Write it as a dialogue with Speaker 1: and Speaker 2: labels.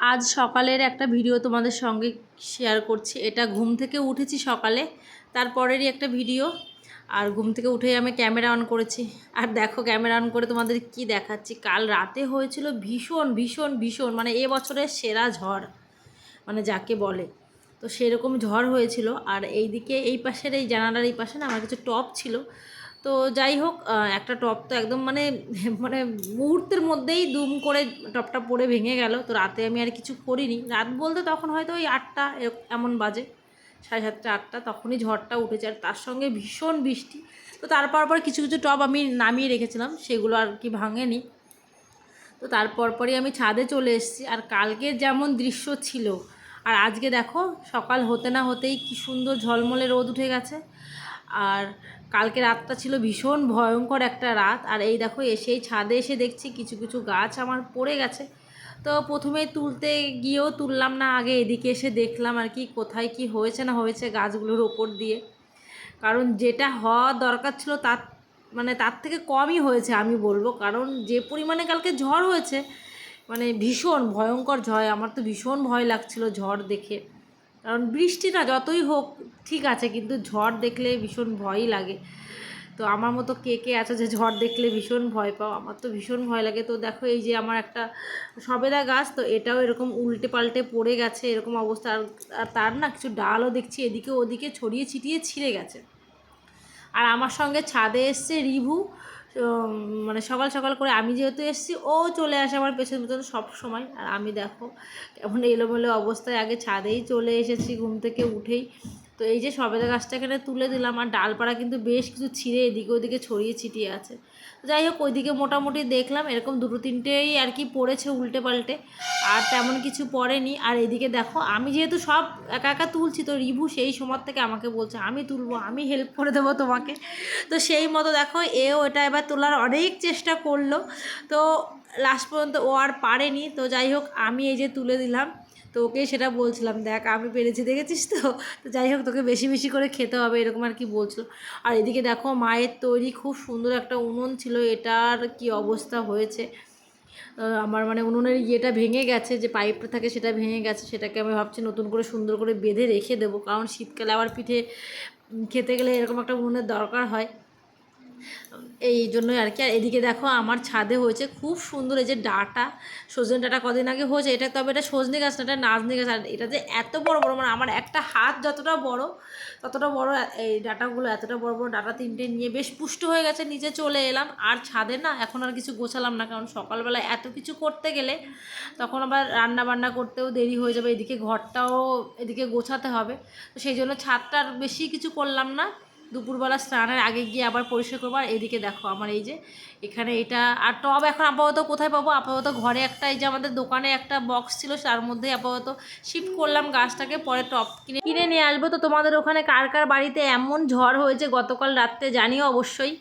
Speaker 1: আজ সকালের একটা ভিডিও তোমাদের সঙ্গে শেয়ার করছি। এটা ঘুম থেকে উঠেছি সকালে, তারপরেরই একটা ভিডিও। আর ঘুম থেকে উঠেই আমি ক্যামেরা অন করেছি। আর দেখো ক্যামেরা অন করে তোমাদের কি দেখাচ্ছি। কাল রাতে হয়েছিল ভীষণ ভীষণ ভীষণ মানে এ বছরের সেরা ঝড় মানে যাকে বলে। তো সেরকম ঝড় হয়েছিল। আর এইদিকে এই পাশের, এই জানালার এই পাশে না আমার কিছু টপ ছিল। তো যাই হোক একটা টপ তো একদম মানে মানে মুহূর্তের মধ্যেই দুম করে টপটা পড়ে ভেঙে গেল। তো রাতে আমি আর কিছু করিনি। রাত বলতে তখন হয়তো ওই আটটা এমন বাজে, সাড়ে সাতটা, আটটা, তখনই ঝড়টা উঠেছে। আর তার সঙ্গে ভীষণ বৃষ্টি। তো তারপর পর কিছু কিছু টপ আমি নামিয়ে রেখেছিলাম, সেগুলো আর কি ভাঙেনি। তো তারপর পরই আমি ছাদে চলে এসেছি। আর কালকে যেমন দৃশ্য ছিল, আর আজকে দেখো সকাল হতে না হতেই কি সুন্দর ঝলমলে রোদ উঠে গেছে। আর কালকে রাতটা ছিল ভীষণ ভয়ঙ্কর একটা রাত। আর এই দেখো, এসেই ছাদে এসে দেখছি কিছু কিছু গাছ আমার পড়ে গেছে। তো প্রথমে তুলতে গিয়েও তুললাম না, আগে এদিকে এসে দেখলাম আর কি, কোথায় কি হয়েছে না হয়েছে গাছগুলোর ওপর দিয়ে। কারণ যেটা হওয়া দরকার ছিল তার মানে তার থেকে কমই হয়েছে আমি বলব। কারণ যে পরিমাণে কালকে ঝড় হয়েছে মানে ভীষণ ভয়ঙ্কর ঝড়, আমার তো ভীষণ ভয় লাগছিল ঝড় দেখে। কারণ বৃষ্টিটা যতই হোক, ঠিক আছে, কিন্তু ঝড় দেখলে ভীষণ ভয়ই লাগে। তো আমার মতো কে কে আছে যে ঝড় দেখলে ভীষণ ভয় পাও? আমার তো ভীষণ ভয় লাগে। তো দেখো, এই যে আমার একটা সবেদা গাছ, তো এটাও এরকম উল্টে পাল্টে পড়ে গেছে, এরকম অবস্থা। আর তার না কিছু ডালও দেখছি, এদিকে ওদিকে ছড়িয়ে ছিটিয়ে ছিঁড়ে গেছে। আর আমার সঙ্গে ছাদে এসছে রিভু। উম, মানে সকাল সকাল করে আমি যেহেতু এসেছি ও চলে আসে আমার পেছন পেছন সব সময়। আর আমি দেখো কেমন এলোমেলো অবস্থায় আগে ছাদেই চলে এসেছি ঘুম থেকে উঠেই। তো এই যে সবেদা গাছটা এখানে তুলে দিলাম, আর ডালপাড়া কিন্তু বেশ কিছু ছিঁড়ে এদিকে ওদিকে ছড়িয়ে ছিটিয়ে আছে। যাই হোক, ওইদিকে মোটামুটি দেখলাম, এরকম দুটো তিনটেই আর কি পড়েছে উল্টে পাল্টে, আর তেমন কিছু পড়েনি। আর এদিকে দেখো, আমি যেহেতু সব একা একা তুলছি, তো রিভু সেই সময় থেকে আমাকে বলছে, আমি তুলবো, আমি হেল্প করে দেবো তোমাকে। তো সেই মতো দেখো, এও এটা এবার তোলার অনেক চেষ্টা করল। তো লাস্ট পর্যন্ত ও আর পারেনি। তো যাই হোক, আমি এই যে তুলে দিলাম। তো ওকে সেটা বলছিলাম, দেখ, আমি পেরেছি, দেখেছিস তো? তো যাই হোক, তোকে বেশি বেশি করে খেতে হবে, এরকম আর কি বলছিল। আর এদিকে দেখো, মায়ের তৈরি খুব সুন্দর একটা উনুন ছিল, এটার কি অবস্থা হয়েছে? আমার মানে উনুনের ইয়েটা ভেঙে গেছে, যে পাইপটা থাকে সেটা ভেঙে গেছে, সেটাকে আমি ভাবছি নতুন করে সুন্দর করে বেঁধে রেখে দেবো, কারণ শীতকালে আবার পিঠে খেতে গেলে এরকম একটা উনুনের দরকার হয়। এই জন্যই আর কি। আর এদিকে দেখো আমার ছাদে হয়েছে খুব সুন্দর এই যে ডাটা। সজনে ডাটা কদিন আগে হয়েছে, এটা তবে এটা সজনে গাছ না, এটা নাজনে গাছ। আর এটা যে এত বড় বড় মানে আমার একটা হাত যতটা বড়, ততটা বড় এই ডাটাগুলো, এতটা বড় বড় ডাটা তিনটে নিয়ে বেশ পুষ্ট হয়ে গেছে, নিচে চলে এলাম। আর ছাদে না এখন আর কিছু গোছালাম না, কারণ সকালবেলা এত কিছু করতে গেলে তখন আবার রান্না বান্না করতেও দেরি হয়ে যাবে। এদিকে ঘরটাও এদিকে গোছাতে হবে। তো সেই জন্য ছাদটা আর বেশি কিছু করলাম না। দুপুরবেলা স্নানের আগে গিয়ে আবার পরিষ্কার করব। আর এদিকে দেখো আমার এই যে এখানে এটা, আর টব এখন আপাতত কোথায় পাবো? আপাতত ঘরে একটা এই যে আমাদের দোকানে একটা বক্স ছিল, তার মধ্যে আপাতত শিফট করলাম গাছটাকে, পরে টব কিনে কিনে নিয়ে আসব। তো তোমাদের ওখানে কার কার বাড়িতে এমন ঝড় হয়েছে গতকাল রাত্রে জানিও অবশ্যই।